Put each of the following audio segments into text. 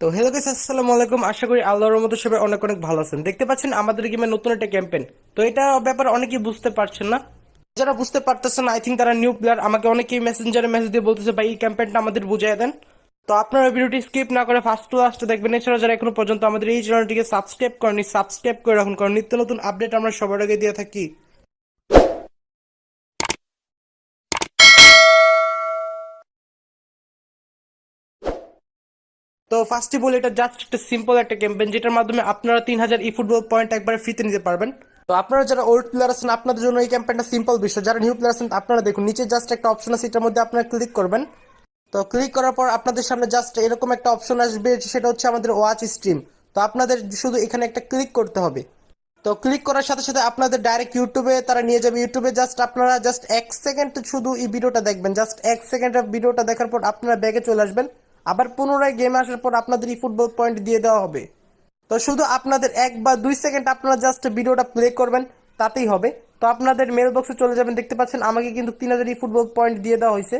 তো hello guys আসসালামু আলাইকুম। আশা করি আল্লাহর রহমতে সবাই অনেক অনেক ভালো আছেন। দেখতে পাচ্ছেন আমাদের গেমে নতুন একটা ক্যাম্পেন তো এটা ব্যাপারে অনেকেই বুঝতে পারছেন না। যারা বুঝতে পারতেছেন আই থিঙ্ক তারা নিউ প্লেয়ার আমাকে অনেকেই মেসেঞ্জারে মেসেজ দিয়ে বলতেছে, ভাই, এই ক্যাম্পেনটা আমাদের বুঝিয়ে দেন। তো আপনারা ভিডিওটি স্কিপ না করে ফার্স্ট টু লাস্ট দেখবেন। এছাড়া যারা এখনও পর্যন্ত আমাদের এই চ্যানেলটিকে সাবস্ক্রাইব করেনি সাবস্ক্রাইব করে রাখুন। কারণ নিত্য নতুন আপডেট আমরা সবার আগে দিয়ে থাকি। তো ফার্স্টে বলি এটা জাস্ট একটা সিম্পল একটা ক্যাম্পেইন যেটার মাধ্যমে আপনারা তিন হাজার ই ফুটবল পয়েন্ট একবারে ফ্রিতে নিতে পারবেন। তো আপনারা যারা ওল্ড প্লেয়ার আছেন, আপনাদের জন্য এই ক্যাম্পেইনটা সিম্পল বিষয়। যারা নিউ প্লেয়ার আছেন, আপনারা দেখুন, নিচে জাস্ট একটা অপশন আছে, এটার মধ্যে আপনারা ক্লিক করবেন। তো ক্লিক করার পর আপনাদের সামনে জাস্ট এরকম একটা অপশন আসবে, সেটা হচ্ছে আমাদের ওয়াচ স্ট্রিম তো আপনাদের শুধু এখানে একটা ক্লিক করতে হবে। তো ক্লিক করার সাথে সাথে আপনাদের ডাইরেক্ট ইউটিউবে তারা নিয়ে যাবে। ইউটিউবে জাস্ট আপনারা জাস্ট এক সেকেন্ড শুধু এই ভিডিওটা দেখবেন। জাস্ট এক সেকেন্ডের ভিডিওটা দেখার পর আপনারা ব্যাগে চলে আসবেন। আবার পুনরায় গেম আসার পর আপনাদের এই ফুটবল পয়েন্ট দিয়ে দেওয়া হবে। তো শুধু আপনাদের এক বা দুই সেকেন্ড আপনারা জাস্ট ভিডিওটা প্লে করবেন, তাতেই হবে। তো আপনাদের মেল বক্সে চলে যাবেন, দেখতে পাচ্ছেন আমাকে কিন্তু তিন হাজার ফুটবল পয়েন্ট দিয়ে দেওয়া হয়েছে।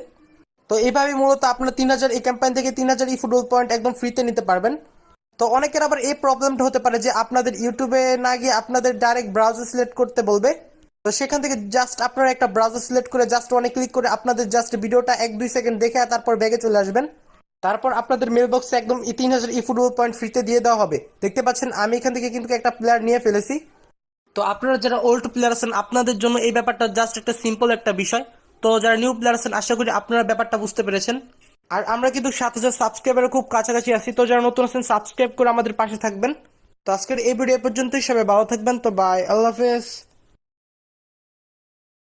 তো এইভাবে মূলত আপনারা তিন হাজার এই ক্যাম্পেইন থেকে তিন হাজার ফুটবল পয়েন্ট একদম ফ্রিতে নিতে পারবেন। তো অনেকের আবার এই প্রবলেমটা হতে পারে যে আপনাদের ইউটিউবে না গিয়ে আপনাদের ডাইরেক্ট ব্রাউজার সিলেক্ট করতে বলবে। তো সেখান থেকে জাস্ট আপনারা একটা ব্রাউজার সিলেক্ট করে জাস্ট অনেক ক্লিক করে আপনাদের জাস্ট ভিডিওটা এক দুই সেকেন্ড দেখে তারপর ব্যাগে চলে আসবেন। তারপর আপনাদের মেল বক্সে একদম তিন হাজার ই ফুটবল পয়েন্ট ফ্রিতে দিয়ে দেওয়া হবে। দেখতে পাচ্ছেন, আমি এখান থেকে কিন্তু একটা প্লেয়ার নিয়ে ফেলেছি। তো আপনারা যারা ওল্ড প্লেয়ার আছেন, আপনাদের জন্য এই ব্যাপারটা জাস্ট একটা সিম্পল একটা বিষয়। তো যারা নিউ প্লেয়ার আছেন, আশা করি আপনারা ব্যাপারটা বুঝতে পেরেছেন। আর আমরা কিন্তু সাত হাজার সাবস্ক্রাইবারের খুব কাছাকাছি আছি, তো যারা নতুন আছেন সাবস্ক্রাইব করে আমাদের পাশে থাকবেন। তো আজকের এই ভিডিও পর্যন্তই, সবাই ভালো থাকবেন, তো বাই আল্লাহ হাফেজ।